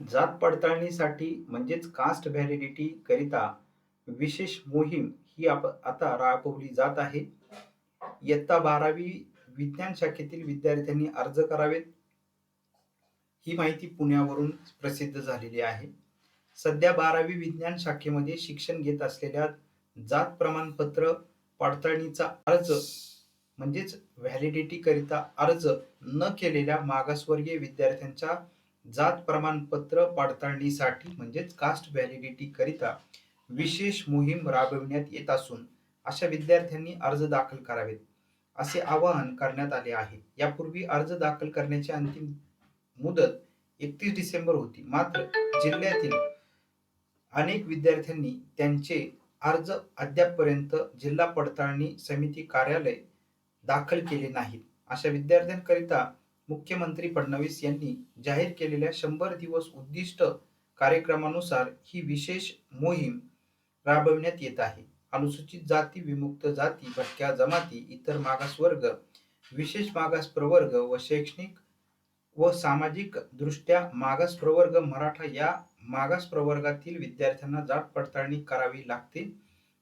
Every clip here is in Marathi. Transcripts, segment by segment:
जात पडताळणीसाठी म्हणजेच कास्ट व्हॅलिडिटी करिता विशेष मोहीम ही आप आता राबवली जात आहे. इयत्ता बारावी विज्ञान शाखेतील विद्यार्थ्यांनी अर्ज करावेत. ही माहिती पुण्यावरून प्रसिद्ध झालेली आहे. सध्या बारावी विज्ञान शाखेमध्ये शिक्षण घेत असलेल्या जात प्रमाणपत्र पडताळणीचा अर्ज म्हणजेच व्हॅलिडिटी करिता अर्ज न केलेल्या मागासवर्गीय विद्यार्थ्यांच्या जात प्रमाणपत्र पडताळणीसाठी म्हणजेच कास्ट व्हॅलिडिटी करिता विशेष मोहीम राबविण्यात येत असून अशा विद्यार्थ्यांनी अर्ज दाखल करावेत असे आवाहन करण्यात आले आहे. यापूर्वी अर्ज दाखल करण्याची अंतिम मुदत एकतीस डिसेंबर होती. मात्र जिल्ह्यातील अनेक विद्यार्थ्यांनी त्यांचे अर्ज अद्यापपर्यंत जिल्हा पडताळणी समिती कार्यालय दाखल केले नाहीत. अशा विद्यार्थ्यांकरिता मुख्यमंत्री फडणवीस यांनी जाहीर केलेल्या शंभर दिवस उद्दिष्ट कार्यक्रमानुसार ही विशेष मोहीम राबविण्यात येत आहे. अनुसूचित जाती विमुक्त जाती भटक्या जमाती इतर मागासवर्ग विशेष मागास प्रवर्ग व शैक्षणिक व सामाजिक दृष्ट्या मागास प्रवर्ग मराठा या मागास प्रवर्गातील विद्यार्थ्यांना जात पडताळणी करावी लागते.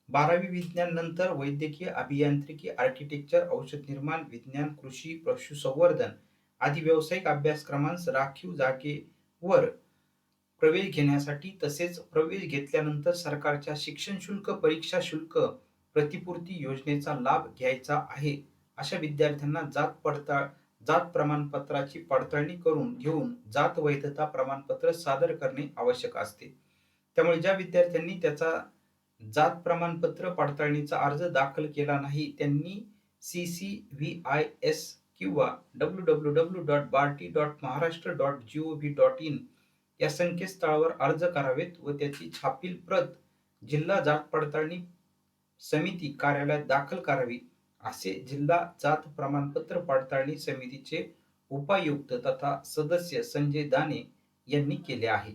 बारावी विज्ञान नंतर वैद्यकीय अभियांत्रिकी आर्किटेक्चर औषध निर्माण विज्ञान कृषी पशुसंवर्धन आदी व्यावसायिक अभ्यासक्रमांस राखीव जागेवर प्रवेश घेण्यासाठी तसेच प्रवेश घेतल्यानंतर सरकारच्या शिक्षण शुल्क परीक्षा शुल्क प्रतिपूर्ती योजनेचा लाभ घ्यायचा आहे अशा विद्यार्थ्यांना जात पडताळ जात प्रमाणपत्राची पडताळणी करून घेऊन जात वैधता प्रमाणपत्र सादर करणे आवश्यक असते. त्यामुळे ज्या विद्यार्थ्यांनी त्याचा जात प्रमाणपत्र पडताळणीचा अर्ज दाखल केला नाही त्यांनी C C V I S किंवा W W W dot Barti dot Maharashtra dot G O V dot in या संकेतस्थळावर अर्ज करावेत व त्याची छापील प्रत जिल्हा जात पडताळणी समिती कार्यालयात दाखल करावी असे जिल्हा जात प्रमाणपत्र पडताळणी समितीचे उपायुक्त तथा सदस्य संजय दाने यांनी केले आहे.